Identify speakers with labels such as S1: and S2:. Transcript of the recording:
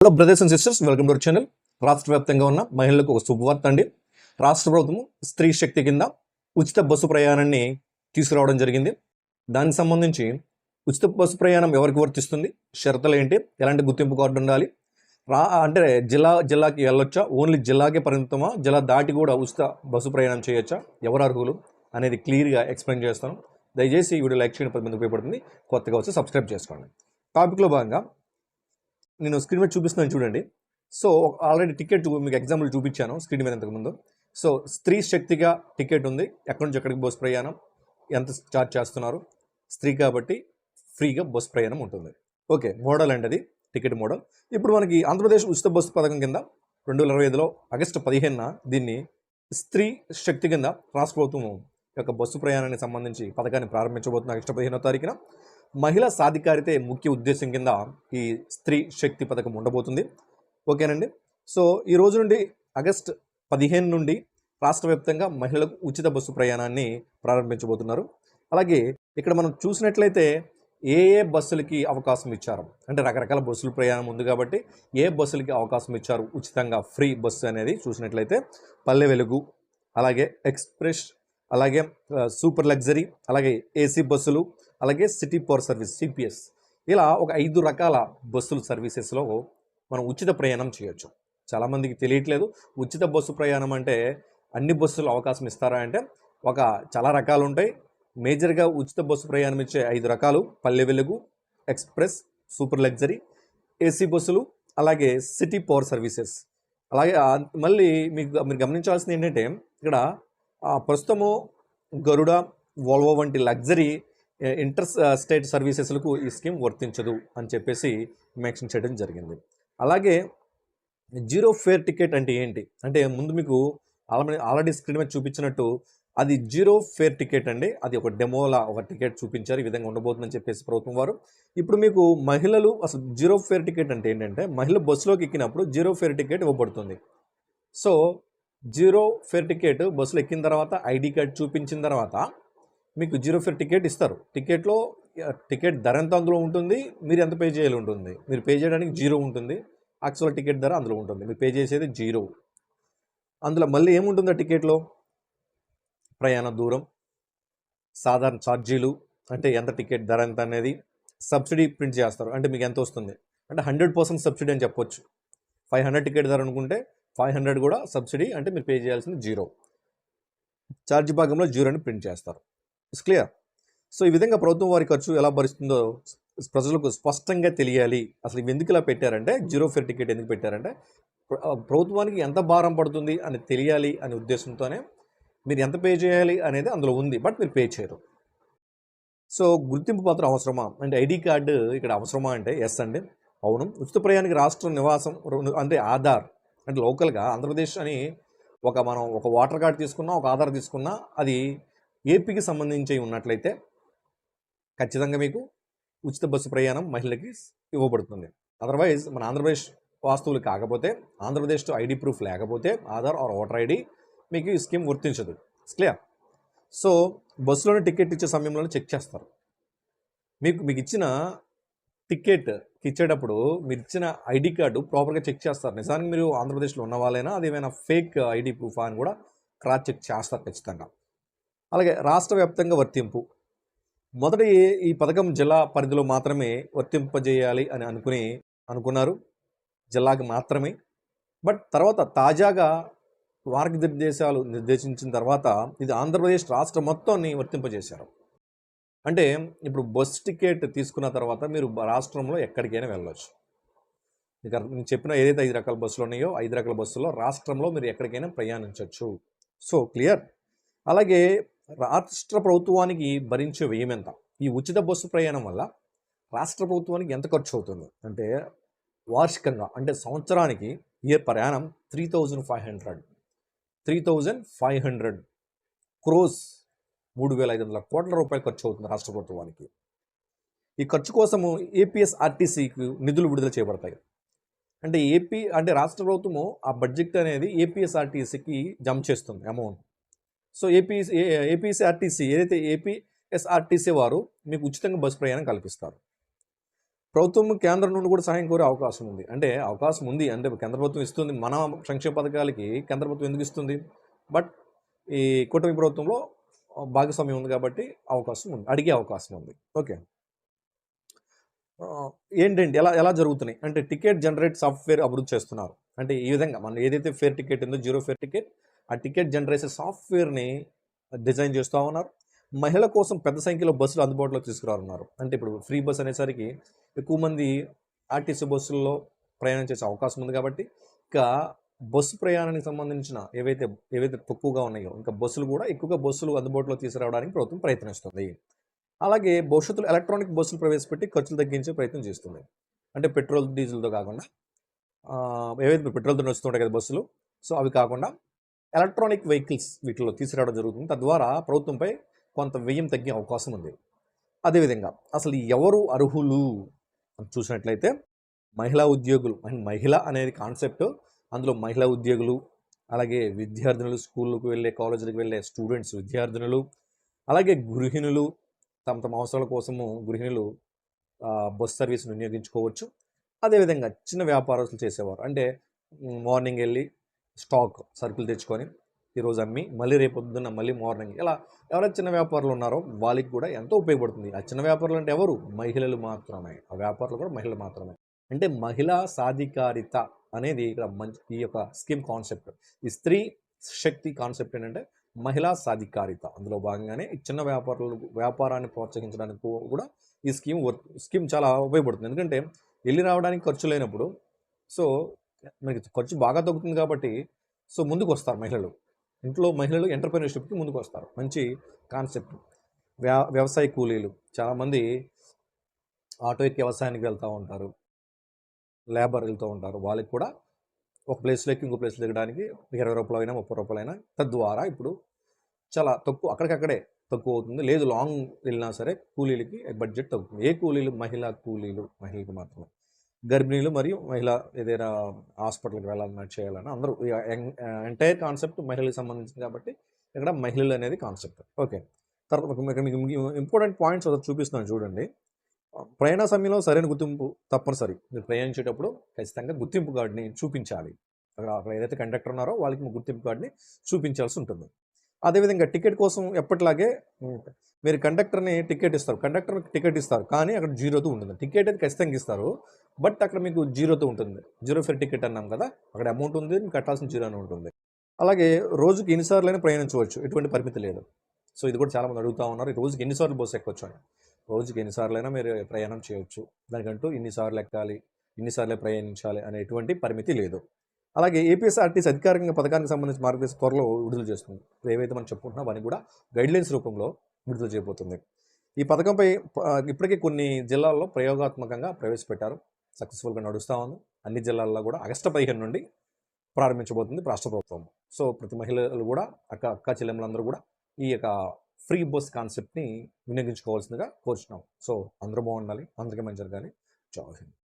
S1: Hello brothers and sisters welcome to our channel రాష్ట్ర వ్యాప్తంగా ఉన్న మహిళలకు ఒక శుభవార్త అండి. రాష్ట్ర ప్రభుత్వం స్త్రీ శక్తి కింద ఉచిత బస్సు ప్రయాణాన్ని తీసుకురావడం జరిగింది. దానికి సంబంధించి ఉచిత బస్సు ప్రయాణం ఎవరికి వర్తిస్తుంది? షరతులు ఏంటి? ఎలాంటి గుర్తింపు కార్డు ఉండాలి? రా అంటే జిల్లా జిల్లాకి వెళ్ళొచ్చా? ఓన్లీ జిల్లాకే పరిమితమా? జిల్లా దాటి కూడా ఉచిత బస్సు ప్రయాణం చేయొచ్చా? ఎవరు అర్హులు? అనేది క్లియర్గా ఎక్స్ప్లెయిన్ చేస్తాను. దయచేసి ఈ వీడియో లైక్ చేయడం పది మంది ఉపయోగపడుతుంది. కొత్తగా వచ్చి సబ్స్క్రైబ్ చేసుకోండి. టాపిక్లో భాగంగా నేను స్క్రీన్ మీద చూపిస్తున్నాను చూడండి. సో ఆల్రెడీ టికెట్ మీకు ఎగ్జాంపుల్ చూపించాను స్క్రీన్ మీద ఇంతకుముందు సో స్త్రీ శక్తిగా టికెట్ ఉంది. ఎక్కడి నుంచి ఎక్కడికి బస్ ప్రయాణం? ఎంత ఛార్జ్ చేస్తున్నారు? స్త్రీ కాబట్టి ఫ్రీగా బస్ ప్రయాణం ఉంటుంది. ఓకే మోడల్ అండి అది టికెట్ మోడల్ ఇప్పుడు మనకి ఆంధ్రప్రదేశ్ ఉచిత బస్సు పథకం కింద రెండు వేల ఇరవై ఐదులో ఆగస్టు పదిహేనున దీన్ని స్త్రీ శక్తి కింద రాష్ట్ర ప్రభుత్వం యొక్క బస్సు ప్రయాణానికి సంబంధించి పథకాన్ని ప్రారంభించబోతున్న ఆగస్టు పదిహేనో తారీఖున. మహిళా సాధికారితే ముఖ్య ఉద్దేశం కింద ఈ స్త్రీ శక్తి పథకం ఉండబోతుంది. ఓకేనండి? సో ఈ రోజు నుండి ఆగస్ట్ పదిహేను నుండి రాష్ట్ర వ్యాప్తంగా మహిళలకు ఉచిత బస్సు ప్రయాణాన్ని ప్రారంభించబోతున్నారు. అలాగే ఇక్కడ మనం చూసినట్లయితే ఏ ఏ బస్సులకి అవకాశం ఇచ్చారు? అంటే రకరకాల బస్సుల ప్రయాణం ఉంది కాబట్టి ఏ బస్సులకి అవకాశం ఇచ్చారు? ఉచితంగా ఫ్రీ బస్సు అనేది చూసినట్లయితే పల్లె వెలుగు అలాగే ఎక్స్ప్రెస్ అలాగే సూపర్ లగ్జరీ అలాగే ఏసీ బస్సులు అలాగే సిటీ పవర్ సర్వీస్ సిపిఎస్ ఇలా ఒక ఐదు రకాల బస్సులు సర్వీసెస్లో మనం ఉచిత ప్రయాణం చేయొచ్చు. చాలామందికి తెలియట్లేదు. ఉచిత బస్సు ప్రయాణం అంటే అన్ని బస్సులు అవకాశం ఇస్తారా అంటే ఒక చాలా రకాలు ఉంటాయి. మేజర్గా ఉచిత బస్సు ప్రయాణం ఇచ్చే ఐదు రకాలు Palle Velugu express super luxury AC బస్సులు అలాగే సిటీ పవర్ సర్వీసెస్. అలాగే మళ్ళీ మీకు మీరు గమనించాల్సింది ఏంటంటే ఇక్కడ ప్రస్తుతము గరుడ వోల్వో వంటి లగ్జరీ ఇంటర్ స్టేట్ సర్వీసెస్లకు ఈ స్కీమ్ వర్తించదు అని చెప్పేసి మెన్షన్ చేయడం జరిగింది. అలాగే జీరో ఫేర్ టికెట్ అంటే ఏంటి? అంటే ముందు మీకు ఆల్రెడీ ఆల్రెడీ స్క్రీన్ మీద చూపించినట్టు అది జీరో ఫేర్ టికెట్ అండి. అది ఒక డెమోలా ఒక టికెట్ చూపించారు ఈ విధంగా ఉండబోతుందని చెప్పేసి ప్రభుత్వం వారు. ఇప్పుడు మీకు మహిళలు అసలు జీరో ఫేర్ టికెట్ అంటే ఏంటంటే మహిళ బస్సులోకి ఎక్కినప్పుడు జీరో ఫేర్ టికెట్ ఇవ్వబడుతుంది. సో జీరో ఫేర్ టికెట్ బస్సులో ఎక్కిన తర్వాత ఐడి కార్డ్ చూపించిన తర్వాత మీకు జీరో ఫేర్ టికెట్ ఇస్తారు. టికెట్లో టికెట్ ధర ఎంత అందులో ఉంటుంది మీరు ఎంత పే చేయాలి ఉంటుంది. మీరు పే చేయడానికి జీరో ఉంటుంది యాక్చువల్ టికెట్ ధర అందులో ఉంటుంది. మీరు పే చేసేది జీరో. అందులో మళ్ళీ ఏముంటుంది ఆ టికెట్లో? ప్రయాణ దూరం సాధారణ ఛార్జీలు అంటే ఎంత టికెట్ ధర ఎంత అనేది సబ్సిడీ ప్రింట్ చేస్తారు. అంటే మీకు ఎంత వస్తుంది? అంటే హండ్రెడ్ పర్సెంట్ సబ్సిడీ అని చెప్పొచ్చు. ఫైవ్ హండ్రెడ్ టికెట్ ధర అనుకుంటే ఫైవ్ హండ్రెడ్ కూడా సబ్సిడీ అంటే మీరు పే చేయాల్సింది జీరో. ఛార్జ్ భాగంలో జీరోని ప్రింట్ చేస్తారు. ఇట్స్ క్లియర్ సో ఈ విధంగా ప్రభుత్వం వారి ఖర్చు ఎలా భరిస్తుందో ప్రజలకు స్పష్టంగా తెలియాలి. అసలు ఇవి ఎందుకు ఇలా పెట్టారంటే జీరో ఫేర్ టికెట్ ఎందుకు పెట్టారంటే ప్రభుత్వానికి ఎంత భారం పడుతుంది అని తెలియాలి అనే ఉద్దేశంతోనే మీరు ఎంత పే చేయాలి అనేది అందులో ఉంది బట్ మీరు పే చేయరు. సో గుర్తింపు పత్రం అవసరమా? అంటే ఐడి కార్డు ఇక్కడ అవసరమా అంటే ఎస్ అండి. అవును. ఉచిత ప్రయాణికి రాష్ట్ర నివాసం అంటే ఆధార్ అంటే లోకల్గా ఆంధ్రప్రదేశ్ అని ఒక మనం ఒక వాటర్ కార్డ్ తీసుకున్నా ఒక ఆధార్ తీసుకున్నా అది ఏపీకి సంబంధించి ఉన్నట్లయితే ఖచ్చితంగా మీకు ఉచిత బస్సు ప్రయాణం మహిళకి ఇవ్వబడుతుంది. అదర్వైజ్ మన ఆంధ్రప్రదేశ్ వాస్తువులు కాకపోతే ఆంధ్రప్రదేశ్ ఐడి ప్రూఫ్ లేకపోతే ఆధార్ ఆర్ ఓటర్ ఐడి మీకు ఈ స్కీమ్ వర్తించదు క్లియర్ సో బస్సులోనే టికెట్ ఇచ్చే సమయంలోనే చెక్ చేస్తారు. మీకు మీకు ఇచ్చిన టికెట్ ఇచ్చేటప్పుడు మీరు ఇచ్చిన ఐడి కార్డు ప్రాపర్గా చెక్ చేస్తారు. నిజానికి మీరు ఆంధ్రప్రదేశ్లో ఉన్న వాళ్ళైనా అది ఏమైనా ఫేక్ ఐడి ప్రూఫ్ అని కూడా క్రాస్ చెక్ చేస్తారు ఖచ్చితంగా. అలాగే రాష్ట్ర వ్యాప్తంగా వర్తింపు. మొదట ఈ- పథకం జిల్లా పరిధిలో మాత్రమే వర్తింపజేయాలి అని అనుకుని అనుకున్నారు. జిల్లాకి మాత్రమే. బట్ తర్వాత తాజాగా మార్గనిర్దేశాలు నిర్దేశించిన తర్వాత ఇది ఆంధ్రప్రదేశ్ రాష్ట్రం మొత్తాన్ని వర్తింపజేశారు. అంటే ఇప్పుడు బస్ టికెట్ తీసుకున్న తర్వాత మీరు రాష్ట్రంలో ఎక్కడికైనా వెళ్ళవచ్చు మీకు నేను చెప్పిన ఏదైతే ఐదు రకాల బస్సులు ఉన్నాయో ఐదు రకాల బస్సుల్లో రాష్ట్రంలో మీరు ఎక్కడికైనా ప్రయాణించవచ్చు సో క్లియర్? అలాగే రాష్ట్ర ప్రభుత్వానికి భరించే వ్యయం ఎంత? ఈ ఉచిత బస్సు ప్రయాణం వల్ల రాష్ట్ర ప్రభుత్వానికి ఎంత ఖర్చు అవుతుంది? అంటే వార్షికంగా అంటే సంవత్సరానికి ఏ ప్రయాణం three thousand five hundred. Three thousand five hundred crores మూడు వేల ఐదు వందల కోట్ల రూపాయలు ఖర్చు అవుతుంది రాష్ట్ర ప్రభుత్వానికి. ఈ ఖర్చు కోసము ఏపీఎస్ఆర్టీసీకి నిధులు విడుదల చేయబడతాయి. అంటే ఏపీ అంటే రాష్ట్ర ప్రభుత్వము ఆ బడ్జెట్ అనేది ఏపీఎస్ఆర్టీసీకి జమ చేస్తుంది అమౌంట్. సో ఏపీ ఏపీఎస్ఆర్టీసీ ఏదైతే ఏపీఎస్ఆర్టీసీ వారు మీకు ఉచితంగా బస్సు ప్రయాణం కల్పిస్తారు. ప్రభుత్వం కేంద్రం నుండి కూడా సహాయం కోరే అవకాశం ఉంది. అంటే అవకాశం ఉంది. అంటే కేంద్ర ప్రభుత్వం ఇస్తుంది. మన సంక్షేమ పథకాలకి కేంద్ర ప్రభుత్వం ఎందుకు ఇస్తుంది? బట్ ఈ కూటమి ప్రభుత్వంలో భాగస్వామ్యం ఉంది కాబట్టి అవకాశం ఉంది. అడిగే అవకాశం ఉంది. ఓకే. ఏంటండి? ఎలా ఎలా జరుగుతున్నాయి? అంటే టికెట్ జనరేట్ సాఫ్ట్వేర్ అభివృద్ధి చేస్తున్నారు. అంటే ఈ విధంగా మనం ఏదైతే ఫేర్ టికెట్ ఉందో జీరో ఫేర్ టికెట్ ఆ టికెట్ జనరేషన్ సాఫ్ట్వేర్ని డిజైన్ చేస్తూ ఉన్నారు. మహిళల కోసం పెద్ద సంఖ్యలో బస్సులు అందుబాటులోకి తీసుకురానున్నారు. అంటే ఇప్పుడు ఫ్రీ బస్ అనేసరికి ఎక్కువ మంది ఆర్టీసీ బస్సుల్లో ప్రయాణం చేసే అవకాశం ఉంది కాబట్టి ఇంకా బస్సు ప్రయాణానికి సంబంధించిన ఏవైతే ఏవైతే తక్కువగా ఉన్నాయో ఇంకా బస్సులు కూడా ఎక్కువగా బస్సులు అందుబాటులో తీసుకురావడానికి ప్రభుత్వం ప్రయత్నిస్తుంది. అలాగే భవిష్యత్తులో ఎలక్ట్రానిక్ బస్సులు ప్రవేశపెట్టి ఖర్చులు తగ్గించే ప్రయత్నం చేస్తుంది. అంటే పెట్రోల్ డీజిల్తో కాకుండా ఏవైతే పెట్రోల్తో నడుస్తుంటాయి కదా బస్సులు సో అవి కాకుండా ఎలక్ట్రానిక్ వెహికల్స్ వీటిలో తీసుకురావడం జరుగుతుంది. తద్వారా ప్రభుత్వంపై కొంత వ్యయం తగ్గే అవకాశం ఉంది. అదేవిధంగా అసలు ఎవరు అర్హులు అని చూసినట్లయితే మహిళా ఉద్యోగులు అండ్ మహిళ అనేది కాన్సెప్ట్ అందులో మహిళా ఉద్యోగులు అలాగే విద్యార్థినులు స్కూళ్ళకు వెళ్ళే కాలేజీలకు వెళ్ళే స్టూడెంట్స్ విద్యార్థినులు అలాగే గృహిణులు తమ తమ అవసరాల కోసము గృహిణులు బస్ సర్వీస్ని వినియోగించుకోవచ్చు. అదేవిధంగా చిన్న వ్యాపారస్తులు చేసేవారు. అంటే మార్నింగ్ వెళ్ళి స్టాక్ సరుకులు తెచ్చుకొని ఈరోజు అమ్మి మళ్ళీ రేపు పొద్దున్న మళ్ళీ మార్నింగ్. ఇలా ఎవరైతే చిన్న వ్యాపారులు ఉన్నారో వాళ్ళకి కూడా ఎంతో ఉపయోగపడుతుంది. ఆ చిన్న వ్యాపారులు అంటే ఎవరు? మహిళలు మాత్రమే. ఆ వ్యాపారులు కూడా మహిళలు మాత్రమే. అంటే మహిళా సాధికారిత అనేది ఇక్కడ మంచి ఈ యొక్క స్కీమ్ కాన్సెప్ట్. ఈ స్త్రీ శక్తి కాన్సెప్ట్ ఏంటంటే మహిళా సాధికారిత. అందులో భాగంగానే చిన్న వ్యాపారులు వ్యాపారాన్ని ప్రోత్సహించడానికి కూడా ఈ స్కీమ్ వర్క్ స్కీమ్ చాలా ఉపయోగపడుతుంది. ఎందుకంటే వెళ్ళి రావడానికి ఖర్చు లేనప్పుడు సో మనకి ఖర్చు బాగా తగ్గుతుంది కాబట్టి సో ముందుకు వస్తారు మహిళలు. ఇంట్లో మహిళలు ఎంటర్ప్రినర్షిప్కి ముందుకు వస్తారు మంచి కాన్సెప్ట్. వ్యా వ్యవసాయ కూలీలు. చాలామంది ఆటో ఎక్కి వ్యవసాయానికి వెళ్తూ ఉంటారు. లేబర్ వెళ్తూ ఉంటారు. వాళ్ళకి కూడా ఒక ప్లేస్లోకి ఇంకో ప్లేస్ దిగడానికి ఇరవై రూపాయలు అయినా ముప్పై రూపాయలు అయినా తద్వారా ఇప్పుడు చాలా తక్కువ అక్కడికక్కడే తక్కువ అవుతుంది. లేదు లాంగ్ వెళ్ళినా సరే కూలీలకి బడ్జెట్ తగ్గుతుంది. ఏ కూలీలు? మహిళా కూలీలు మహిళలకు మాత్రమే. గర్భిణీలు మరియు మహిళ ఏదైనా హాస్పిటల్కి వెళ్ళాలన్నా చేయాలన్నా అందరూ ఎంటైర్ కాన్సెప్ట్ మహిళలకు సంబంధించింది కాబట్టి ఇక్కడ మహిళలు అనేది కాన్సెప్ట్ ఓకే. తర్వాత మీకు- ఇంపార్టెంట్ పాయింట్స్ ఒకటి చూపిస్తున్నాను చూడండి. ప్రయాణ సమయంలో సరైన గుర్తింపు తప్పనిసరి. మీరు ప్రయాణించేటప్పుడు ఖచ్చితంగా గుర్తింపు కార్డుని చూపించాలి. అక్కడ అక్కడ ఏదైతే కండక్టర్ ఉన్నారో వాళ్ళకి మీ గుర్తింపు కార్డుని చూపించాల్సి ఉంటుంది. అదేవిధంగా టికెట్ కోసం ఎప్పటిలాగే మీరు కండక్టర్ని టికెట్ ఇస్తారు. కండక్టర్ టికెట్ ఇస్తారు. కానీ అక్కడ జీరోతో ఉంటుంది. టికెట్ అయితే ఖచ్చితంగా ఇస్తారు. బట్ అక్కడ మీకు జీరోతో ఉంటుంది. జీరో ఫేర్ టికెట్ అన్నాం కదా అక్కడ అమౌంట్ ఉంది మీకు కట్టాల్సిన జీరో అని ఉంటుంది. అలాగే రోజుకి ఎన్నిసార్లు అయినా ప్రయాణించవచ్చు. ఎటువంటి పరిమితి లేదు. సో ఇది కూడా చాలామంది అడుగుతూ ఉన్నారు. ఈ రోజుకి ఎన్నిసార్లు బస్సు ఎక్కొచ్చు అని. రోజుకి ఎన్నిసార్లు అయినా మీరు ప్రయాణం చేయవచ్చు దానికంటూ ఇన్నిసార్లు ఎక్కాలి ఇన్నిసార్లే ప్రయాణించాలి అనే ఎటువంటి పరిమితి లేదు. అలాగే ఏపీఎస్ఆర్టీసీ అధికారికంగా పథకానికి సంబంధించి మార్గదర్శక త్వరలో విడుదల చేస్తుంది. ఇప్పుడు ఏవైతే మనం చెప్పుకుంటున్నాం అవన్నీ కూడా గైడ్లైన్స్ రూపంలో విడుదల చేయబోతుంది. ఈ పథకంపై ఇప్పటికే కొన్ని జిల్లాల్లో ప్రయోగాత్మకంగా ప్రవేశపెట్టారు. సక్సెస్ఫుల్గా నడుస్తూ ఉంది. అన్ని జిల్లాల్లో కూడా ఆగస్టు పదిహేను నుండి ప్రారంభించబోతుంది రాష్ట్ర ప్రభుత్వం. సో ప్రతి మహిళలు కూడా అక్క అక్క చెల్లెములందరూ కూడా ఈ యొక్క ఫ్రీ బస్ కాన్సెప్ట్ని వినియోగించుకోవాల్సిందిగా కోరుచున్నాం. సో అందరూ బాగుండాలి. అందరికీ మంచి జరగాలి. జై హింద్.